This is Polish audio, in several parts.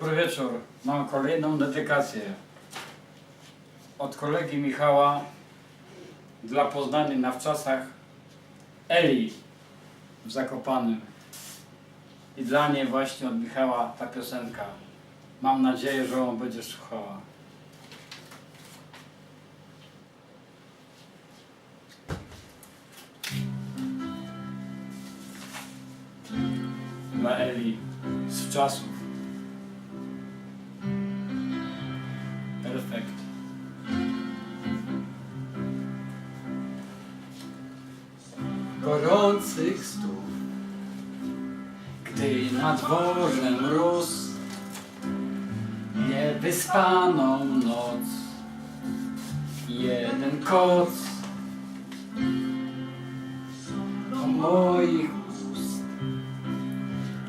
Dobry wieczór. Mam kolejną dedykację. Od kolegi Michała dla poznanej na wczasach Eli w Zakopanym. I dla niej właśnie od Michała ta piosenka. Mam nadzieję, że ją będziesz słuchała. Dla Eli z czasów. Perfekt. Gorących stóp, gdy na dworze mróz, niewyspaną noc, jeden koc do moich ust,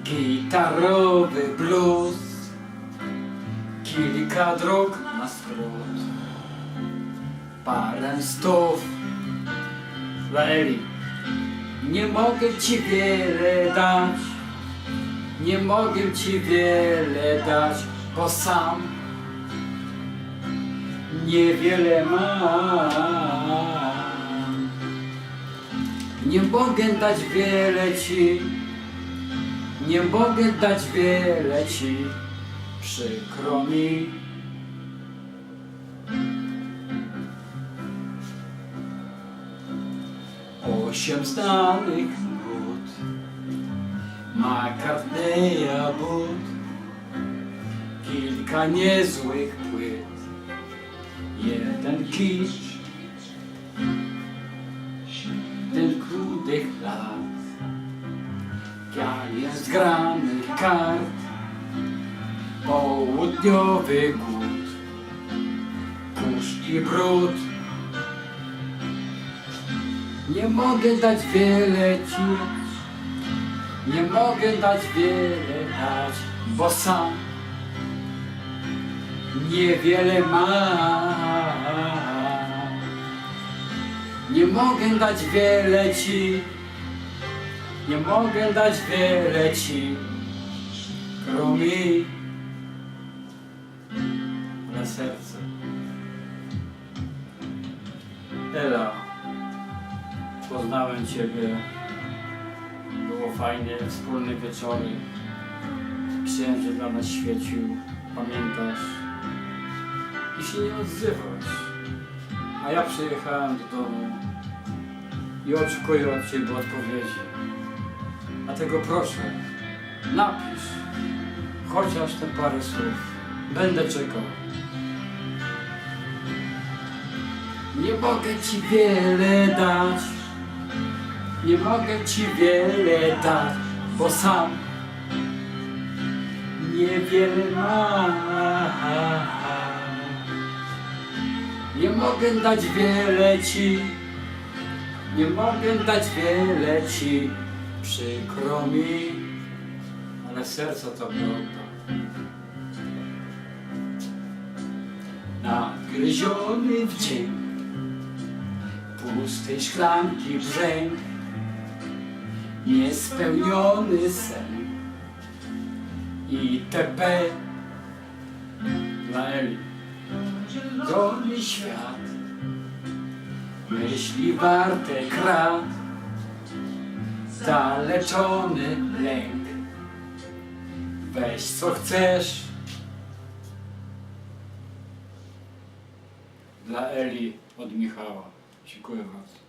gitarowy blues, kilka dróg na skrót, parę stów dla. Nie mogę ci wiele dać, nie mogę ci wiele dać, bo sam niewiele mam. Nie mogę dać wiele ci, nie mogę dać wiele ci, przykro mi. Osiem znanych nut McCartneya but Kilka niezłych płyt. Jeden kicz Ten krudych lat. Kialier zgranych kart Południowy głód. Kurz i brud nie mogę dać wiele ci, nie mogę dać wiele dać, bo sam niewiele mam. Nie mogę dać wiele ci, nie mogę dać wiele ci, mi na serce. Ela. Poznałem Ciebie. Było fajnie, wspólne wieczory. Księżyc dla nas świecił, pamiętasz? I się nie odzywasz. A ja przyjechałem do domu i oczekuję od Ciebie odpowiedzi. Dlatego proszę, napisz chociaż te parę słów. Będę czekał. Nie mogę ci wiele dać, nie mogę ci wiele dać, bo sam niewiele mam. Nie mogę dać wiele ci, nie mogę dać wiele ci, przykro mi, ale serce to oddam. Nagryziony wdzięk pustej szklanki brzęk, niespełniony sen itp. Dla Eli. Dolny świat, myśli warte krat, zaleczony lęk. Weź co chcesz. Dla Eli od Michała. Dziękuję bardzo.